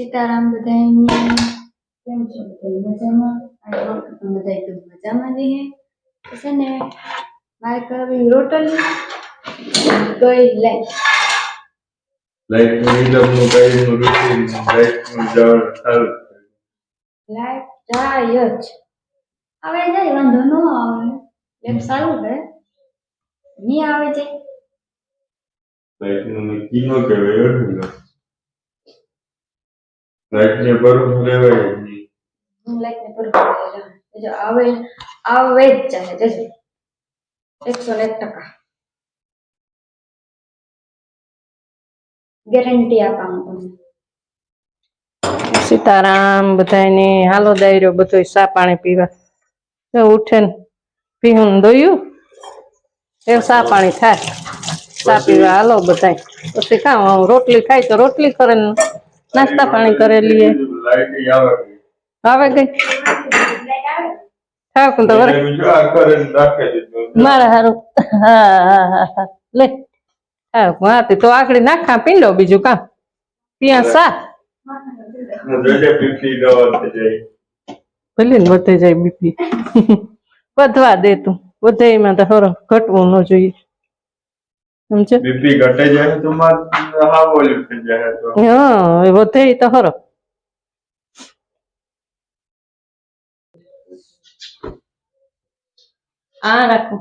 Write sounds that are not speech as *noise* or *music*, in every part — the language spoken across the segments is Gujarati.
સીતારામ કેમ છો? બધા મજામાં? આ વખત બધા એકદમ મજામાં જ છે ને મારે કરવી રોટલી ગઈ લે લાઈટનું ઈંધણનું રૂટીન લાઈટનું જળ સારું લાઈટ જાય જ. આવે જાય વાંધો ન આવે. એમ સારું છે. નહીં આવે છે લાઈટનું કીનો કહેવાય એવું લાઈટને બરોબર રહેવાય નહીં હું લાઈટ ને પર જો આવે આવે જ ચાલે જજો. એકસો ને એક ટકા. ગેરંટી આપા હું તમને. સીતારામ બધાને હાલો દાયરો બધો સા પાણી પીવા. ઉઠે ને પીવું ને દોયું એવું સા પાણી થાય. સા પીવા હાલો બધા પછી કાં રોટલી ખાય તો રોટલી કરે ને. નાસ્તા પાણી કરેલી આવે આવે ગઈ તો મારા હારું. હા હા હા હા. લે. હા હા તો આકડી નાખા પીંડો બીજું કામ. પિયા સા. ભલે ને વધે જાય બીપી. *laughs* વધવા દે તું. વધે એમાં તો હરો ઘટવું ન જોઈએ. સમજે બીપી ઘટે જાય તો માર હા બોલ્યું થઈ જાય તો. હા વધે તો હરો આ રાખો.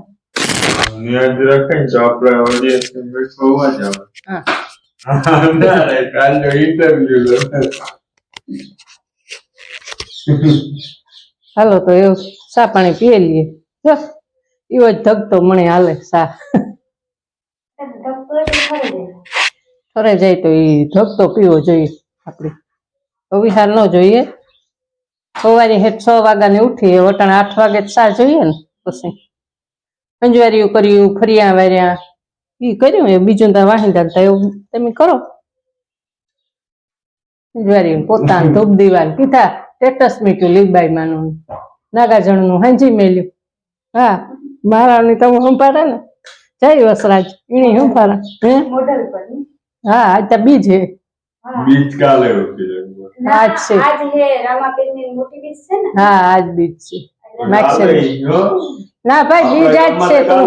ન્યાજ રાખે આપણે ઓડિયન્સ બેઠવા જ આવે. હા. ના રે કાલનો ઇન્ટરવ્યુ હાલો તો એવું સા પાણી પીએ લઈએ. જો એવો જ ધગતો મને હાલે સા ફરે જાય તો એ ધગતો પીવો જોઈએ આપણે અવિહાર ન જોઈએ. સવારે હેઠ છ વાગ્યાને ઉઠીએ, વટાણ આઠ વાગે સાર જોઈએ ને પછી. અંજવારીયું કર્યું, ફરિયા વાર્યા. એ કર્યું એ બીજું તો વાહિંદા તો એવું તમે કરો. અંજવારીયું પોતાનું ધૂપ દીવાન કીધા, સ્ટેટસ મીઠું લીબાઈ માનું નાગાજણનું હાંજી મેલ્યું. હા, મારાની તમે સંભાળે ને. જય વસરાજ. એની સંભાળે? મોડલ પર. હા આજ તો બીજ હે. બીજ કાલે ઉઠી આજ છે. આજ હે રામાપીરની મોટી બીજ છે ને. હા આજ બીજ છે. હો. ના ભાઈ બીજ આજ છે તો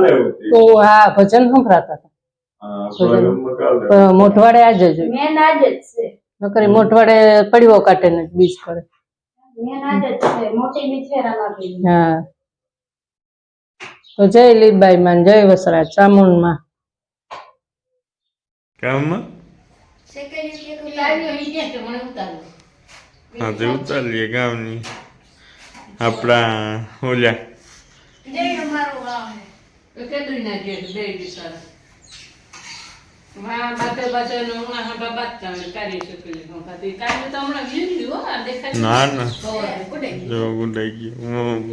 તો હા ભજન સંભળાતા હતા. મોઢવાડે આજે જ. મેન આજ જ છે. નકરી મોઢવાડે પડવો કાટે ને બીજ કરે મેન આજ જ છે. મોટી બી છે રામાપીર હા. તો જય લીબાઈ માન જય વસરાજ ચામુંડ માં કામમાં શેકેલી કે તું લાવ્યો હા તે ઉતારીએ ગામની આપણા ઓલ્યા જય અમારો વાહ હે ના ના જો ગુડાઈ ગયું હું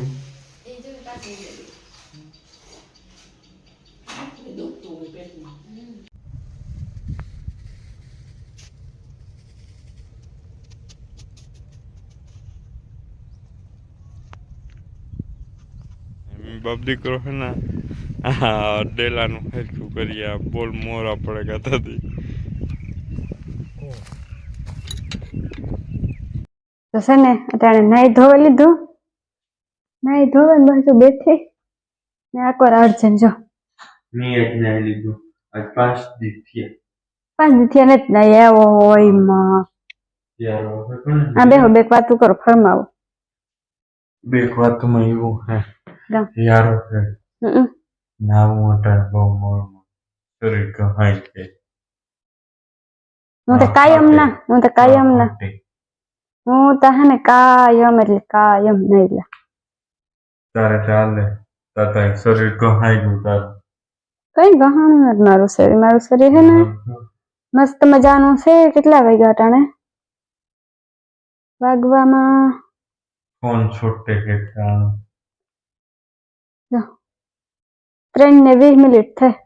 બાપ દીકરો હે ને હા ડેલાનું હરખું કરીએ આ બોલ મોરા પડે ગાતા હતી તો છે ને અત્યારે નાઈ ધોવા લીધું. નાઈ ધોવા ને બસ બેઠી. ને આકોર અર્જન જો. મેં એક ને લીધું. આજ પાંચ દી થયા. પાંચ દી થયા નથી નાઈ આવો હોયમાં. આ બેહો બેક વાતું કરો ફરમાવો. બે વાતમાં એવું હે. ગામ. યારો છે. નાવું અટાણ બહુ મોડું શરીર કહાય છે. હું તો કાયમ ના હું તો કાયમ ના. હું તો હે ને કાયમ એટલે કાયમ નહીં લે. તારે ચાલે તાતા શરીર કહાય ગયું તારું. કઈ ગહાણું મારું શરીર. મારું શરીર હે ને મસ્ત મજાનું છે કેટલા વાગ્યા અટાણે વાગવામાં ફોન છોટે કે ત્રણ ને વીસ મિનિટ થાય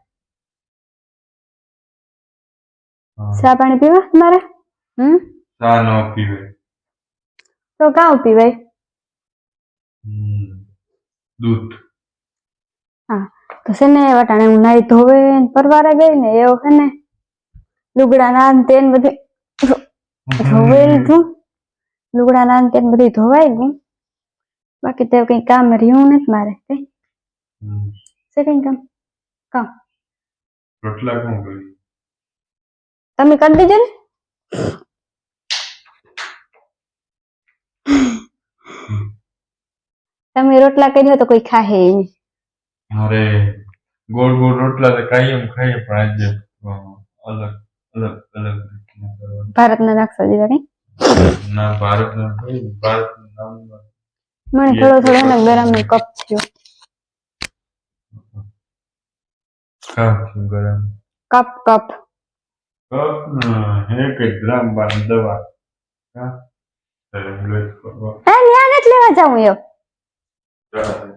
ચા પાણી પીવા તમારે હમ ચા ન પીવે તો કાં પીવાય. દૂધ તો છે ને વટાણે હું નાઈ ધોવે પરવારે ગઈ ને એવું છે ને લુગડા ના તેન બધી ધોવે લીધું લુગડા ના તેન બધી ધોવાય ગયું બાકી તો કઈ કામ રહ્યું નથી મારે કઈ કઈ કામ કામ રોટલા કોણ કરી તમે કરી દેજો ને તમે રોટલા કર્યો તો કોઈ ખાહે નહીં અરે ગોળ ગોળ રોટલા તો કાયમ ખાઈએ પણ આજે અલગ અલગ અલગ. ભારતના નાખશો દીવા કઈ ના ભારતના ભારતનું નામ મને થોડો થોડો ને ગરમ કપ થયો કામ શું ગરમ કપ કપ કપ હે કે ગ્રામ બાર દવા હા ટેબ્લેટ કરવા હે ન્યા નથી લેવા જાઉં યો ચાલે.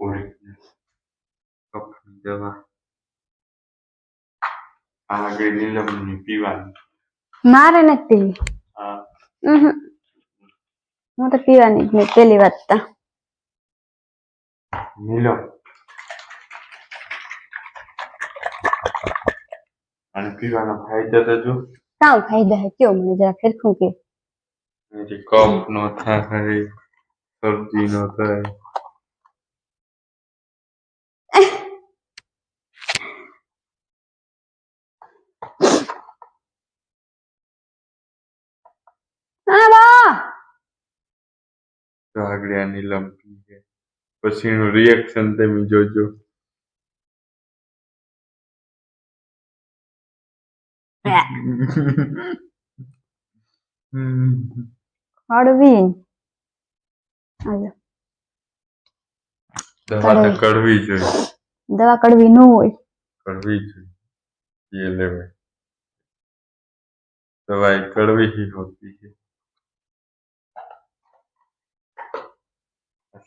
પૂરી કપની દવા આગળ નીલમની પીવાની મારે નથી પીવી હા ઉહુ. હું તો પીવાની જ નહીં પેલી વાત તા નીલો અને પીવાનો ફાયદો તો જો કામ ફાયદા હે કયો મને જરા ફેરખું કે એથી કફ નો થાય શરદી નો થાય હા બા કાગડિયાની લંપી છે પછી રિએક્શન તમે જોજો. હળવી. કડવી જોઈએ. દવા કડવી ન હોય. કડવી જોઈએ. દવા કડવી હોતી છે.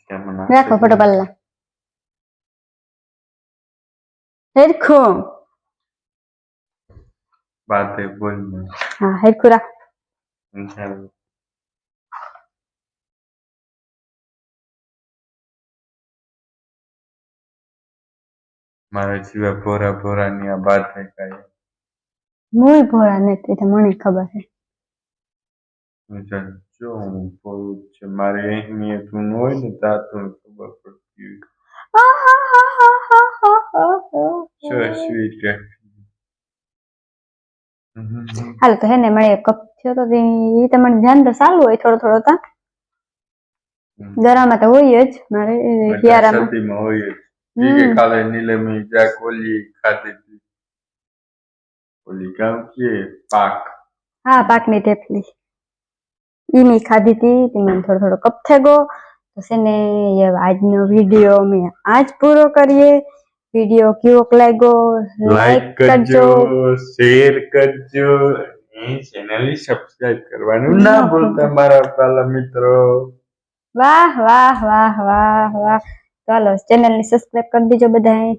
কেমন দেখো ফটো পাল্লা হেরখো বাদে বল না হ্যাঁ হেরখো রাখ મારા જીવા ભોરા ભોરા ની આ બાદ થઈ ગઈ મુય ભોરા નથી મને ખબર છે ચાલો જો હું જ છે મારી અહેમિયત હું ન હોય ને ત્યાં તો ખબર પડતી so sweet હાલો તો હે ને મળે કપ થયો તો તે ઈ તમને ધ્યાન તો સારું હોય થોડો થોડો તા ગરામાં તો હોય જ મારે હિયારામાં હોય જ હમ. કાલે નીલમી જાક ઓલી ખાધી હતી ઓલી કામ કે પાક હા પાકની ટેપલી ઈ મેં ખાધી હતી તે મને થોડો થોડો કપ થઈ ગયો. તો છે ને એ આજનો વીડિયો અમે આજ પૂરો કરીએ. વીડિયો કેવો લાગ્યો? લાઈક કરજો. શેર કરજો અને ચેનલની સબસ્ક્રાઇબ કરવાનું ના ભૂલતા મારા વાલા મિત્રો. વાહ વાહ વાહ વાહ વાહ. ચાલો ચેનલ ને સબસ્ક્રાઇબ કરી દેજો બધાએ